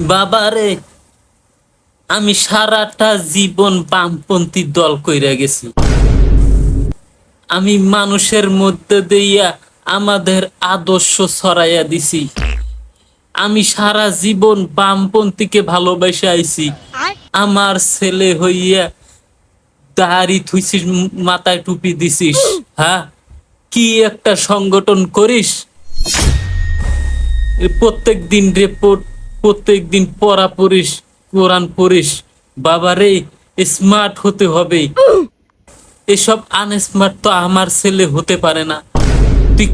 বাবারে আমি সারাটা জীবন বামপন্থী দল কইরা গেছি। আমি মানুষের মধ্যে দিয়া আমাদের আদর্শ ছড়াইয়া দিছি। আমি সারা জীবন বামপন্থীকে ভালোবেসে আইছি। আমার ছেলে হইয়া দাড়ি থুইছিস মাথায় টুপি দিছিস হ্যাঁ? কি একটা সংগঠন করিস? প্রত্যেক দিন রেপোর্ট প্রত্যেক দিন পড়া পড়িস, কোরআন পড়িস। বাবারে স্মার্ট হতে হবে। এসব আনস্মার্ট তো আমার ছেলে হতে পারে না। তুই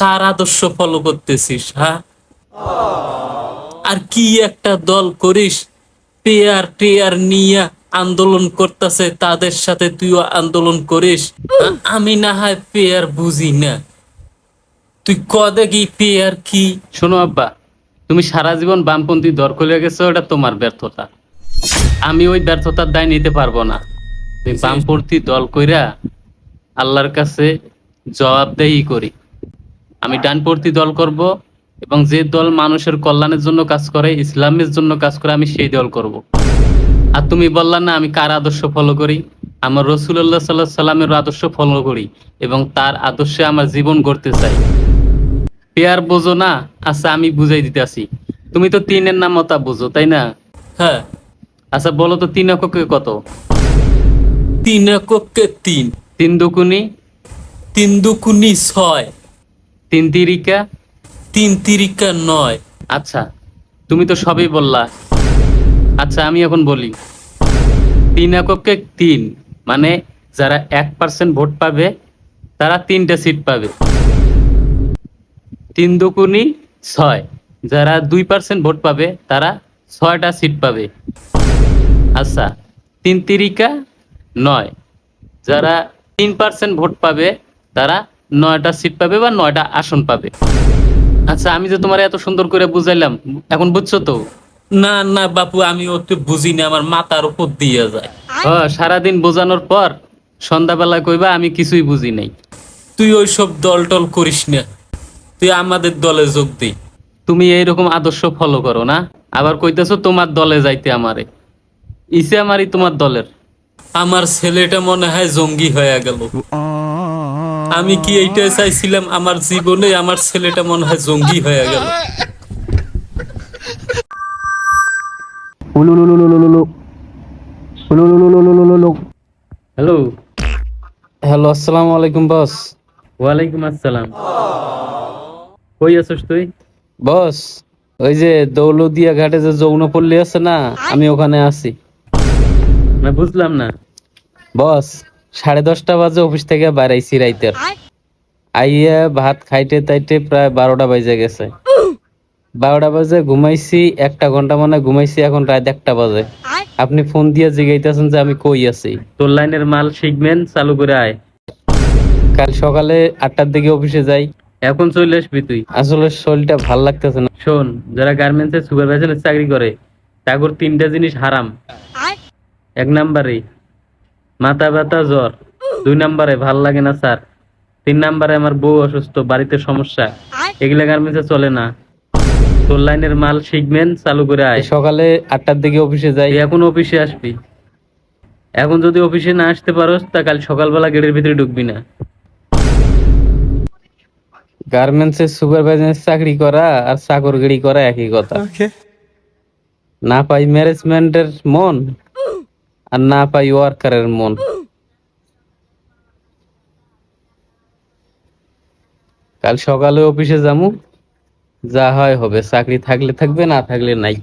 কার আদর্শ ফলো করতেছিস হ্যাঁ? আর কি একটা দল করিস, পেয়ার টেয়ার নিয়ে আন্দোলন করতেছে, তাদের সাথে তুইও আন্দোলন করিস। আমি না হয় পেয়ার বুঝি না। তুই ক দেখি পেয়ার কি? শোনো আব্বা তুমি সারা জীবন বামপন্থী দর করে গেছো এটা তোমার ব্যর্থতা। আমি ওই ব্যর্থতার দায় নিতে পারব না। বামপন্থী দল কইরা আল্লাহর কাছে জবাবদেহি করি। আমি ডানপন্থী দল করব এবং যে দল মানুষের কল্যাণের জন্য কাজ করে ইসলামের জন্য কাজ করে আমি সেই দল করব। আর তুমি বললা না আমি কার আদর্শ ফলো করি? আমার রসুল্লাহ সাল্লাহ সাল্লামের আদর্শ ফলো করি এবং তার আদর্শে আমার জীবন গড়তে চাই। পেয়ার বোঝো না? আচ্ছা আমি বুঝাই দিতে আসি। তুমি তো তিনের নাম মতা বুঝো তাই না? হ্যাঁ। আচ্ছা বলো তো তিন এককে কত? তিন এককে তিন। তিন দুকুনি? তিন দুকুনি ছয়। তিন তিরিকা? তিন তিরিকা নয়। আচ্ছা তুমি তো সবই বললা। আচ্ছা আমি এখন বলি। তিন এককে তিন মানে যারা এক পার্সেন্ট ভোট পাবে তারা তিনটা সিট পাবে। তিন দুকুনি ছয়। যারা দুই পার্সেন্ট ভোট পাবে তারা ছয়টা সিট পাবে। আচ্ছা তিন তিরিকা নয়। যারা তিন পার্সেন্ট ভোট পাবে তারা নয়টা সিট পাবে বা নয়টা আসন পাবে। আচ্ছা আমি যে তোমার এত সুন্দর করে বুঝাইলাম এখন বুঝছ তো? না না বাপু আমি ওতে বুঝি না আমার মাথার উপর দিয়ে যায়। হ সারাদিন বোঝানোর পর সন্ধ্যাবেলা কইবা আমি কিছুই বুঝি নাই। তুই ওই সব দল টল করিস না। তুই আমাদের দলে যোগ দি। তুমি এইরকম আদর্শ ফলো করো না? আবার কইতেছো তোমার দলে যাইতে আমারে। ইসে আমারই তোমার দলের। আমার ছেলেটা মনে হয় জঙ্গি হয়ে গেল। আমি কি এইটাই চাইছিলাম? আমার জীবনে আমার ছেলেটা মনে হয় জঙ্গি হয়ে গেল। হ্যালো হ্যালো আসসালামু আলাইকুম বস ওয়ালাইকুম আসসালাম। কই আছিস তুই? বস ওই যে দৌলদিয়া ঘাটে যে যৌনপল্লী আছে না আমি ওখানে আছি। না বুঝলাম না। বস সাড়ে দশটা বাজে অফিস থেকে বাড়াইছি রাইতের। আইয়া ভাত খাইতে তাইতে প্রায় বারোটা বাজে গেছে। বারোটা বাজে ঘুমাইছি একটা ঘণ্টা মানে ঘুমাইছি এখন রাত একটা বাজে। আপনি ফোন দিয়ে জিগাইতেছেন যে আমি কই আছি। তোর লাইনের মাল শিখবেন চালু করে আয়। কাল সকালে আটটার দিকে অফিসে যাই। এখন চলে আসবি তুই। আসলে শরীরটা ভালো লাগতেছে না। শোন যারা গার্মেন্টস এর সুপারভাইজারের চাকরি করে তাগর তিনটা জিনিস হারাম। এক নাম্বারে মাথা ব্যথা জ্বর। দুই নাম্বারে ভালো লাগে না স্যার। তিন নাম্বারে আমার বউ অসুস্থ বাড়িতে সমস্যা। এগুলা গার্মেন্টসে চলে না। তোর লাইনের মাল শিখবেন চালু করে আয়। সকালে আটটার দিকে অফিসে যাই। এখন অফিসে আসবি। এখন যদি অফিসে না আসতে পারোস তা কাল সকালবেলা গেটের ভিতরে ঢুকবি না। গার্মেন্টস এর সুপারভাইজার চাকরি করা আর চাকরগিরি করা একই কথা। না পাই ম্যানেজমেন্টের মন আর না পাই ওয়ার্কারের মন। কাল সকালে অফিসে যামু। যা হয় হবে চাকরি থাকলে থাকবে না থাকলে নাই।